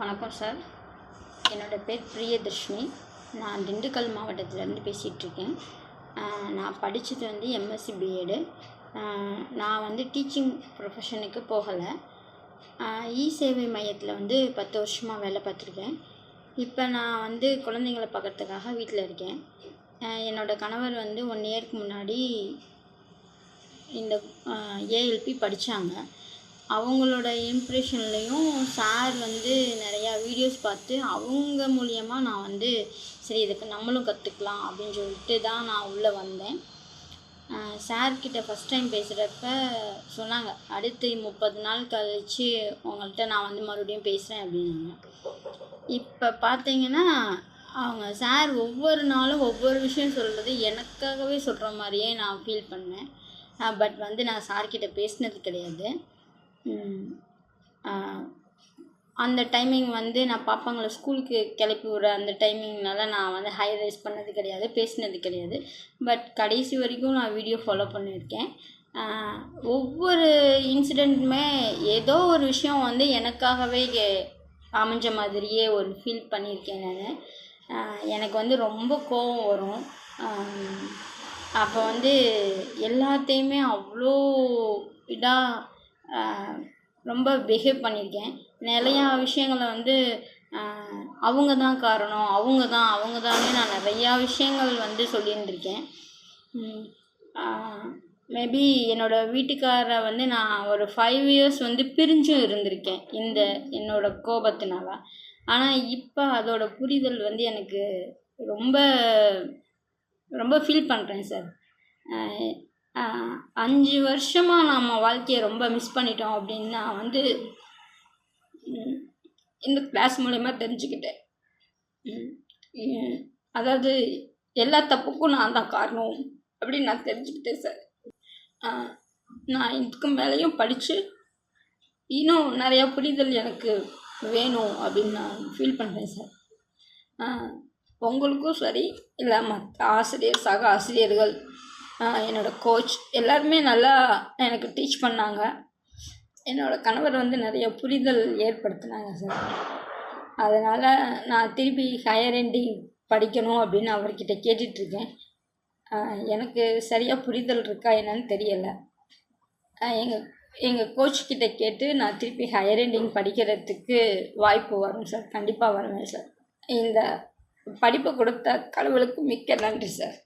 வணக்கம் சார். என்னோடய பேர் பிரியதர்ஷினி. நான் திண்டுக்கல் மாவட்டத்திலேருந்து பேசிகிட்ருக்கேன். நான் படித்தது வந்து எம்எஸ்சி பிஎடு நான் வந்து டீச்சிங் ப்ரொஃபஷனுக்கு போகலை. இ சேவை மையத்தில் வந்து பத்து வருஷமாக வேலை பார்த்துருக்கேன். இப்போ நான் வந்து குழந்தைங்கள பார்க்கறதுக்காக வீட்டில் இருக்கேன். என்னோடய கணவர் வந்து ஒன் இயர்க்கு முன்னாடி இந்த ஏஎல்பி படித்தாங்க அவங்களோட இம்ப்ரெஷன்லேயும் சார் வந்து நிறையா வீடியோஸ் பார்த்து அவங்க மூலியமா நான் வந்து சரி இதுக்கு நம்மளும் கற்றுக்கலாம் அப்படின்னு சொல்லிட்டு தான் நான் உள்ளே வந்தேன். சார்கிட்ட ஃபஸ்ட் டைம் பேசுகிறப்ப சொன்னாங்க அடுத்து முப்பது நாள் கழித்து உங்கள்கிட்ட நான் வந்து மறுபடியும் பேசுகிறேன் அப்படின்னாங்க இப்போ பார்த்தீங்கன்னா அவங்க சார் ஒவ்வொரு நாளும் ஒவ்வொரு விஷயம் சொல்கிறது எனக்காகவே சொல்கிற மாதிரியே நான் ஃபீல் பண்ணேன். பட் வந்து நான் சார்கிட்ட பேசினது கிடையாது. அந்த டைமிங் வந்து நான் பாப்பாங்களை ஸ்கூலுக்கு கிளப்பி விட்ற அந்த டைமிங்னால நான் வந்து ஹை ரைஸ் பண்ணது கிடையாது பேசினது கிடையாது. பட் கடைசி வரைக்கும் நான் வீடியோ ஃபாலோ பண்ணியிருக்கேன். ஒவ்வொரு இன்சிடெண்ட்டுமே ஏதோ ஒரு விஷயம் வந்து எனக்காகவே அமைஞ்ச மாதிரியே ஒரு ஃபீல் பண்ணியிருக்கேன் நான். எனக்கு வந்து ரொம்ப கோபம் வரும். அப்போ வந்து எல்லாத்தையுமே அவ்வளோ இதாக ரொம்ப பிஹேவ் பண்ணியிருக்கேன் நிறையா விஷயங்கள வந்து அவங்க தான் காரணம் அவங்க தான் அவங்க தான்னு நான் நிறையா விஷயங்கள் வந்து சொல்லியிருந்திருக்கேன். மேபி என்னோடய வீட்டுக்காரரை வந்து நான் ஒரு ஃபைவ் இயர்ஸ் வந்து பிரிஞ்சும் இருந்திருக்கேன் இந்த என்னோடய கோபத்தினால. ஆனால் இப்போ அதோட புரிதல் வந்து எனக்கு ரொம்ப ரொம்ப ஃபீல் பண்ணுறேன் சார். அஞ்சு வருஷமாக நம்ம வாழ்க்கையை ரொம்ப மிஸ் பண்ணிட்டோம் அப்படின்னு நான் வந்து இந்த கிளாஸ் மூலயமா தெரிஞ்சுக்கிட்டேன். அதாவது எல்லா தப்புக்கும் நான் தான் காரணம் அப்படின்னு நான் தெரிஞ்சுக்கிட்டேன் சார் நான் இதுக்கு மேலேயும் படித்து இன்னும் நிறையா புரிதல் எனக்கு வேணும் அப்படின்னு நான் ஃபீல் பண்ணுறேன் சார் உங்களுக்கும் சரி இல்லை மற்ற ஆசிரியர் சக ஆசிரியர்கள் என்னோடய கோச் எல்லாருமே நல்லா எனக்கு டீச் பண்ணாங்க. என்னோடய கணவர் வந்து நிறைய புரிதல் ஏற்படுத்தினாங்க சார் அதனால் நான் திருப்பி ஹையர் எண்டிங் படிக்கணும் அப்படின்னு அவர்கிட்ட கேட்டுட்ருக்கேன். எனக்கு சரியாக புரிதல் இருக்கா என்னன்னு தெரியலை. எங்கள் எங்கள் கோச்கிட்ட கேட்டு நான் திருப்பி ஹையர் எண்டிங் படிக்கிறதுக்கு வாய்ப்பு வரும் சார் கண்டிப்பாக வருவேன் சார் இந்த படிப்பை கொடுத்த கடவுளுக்கு மிக்க நன்றி சார்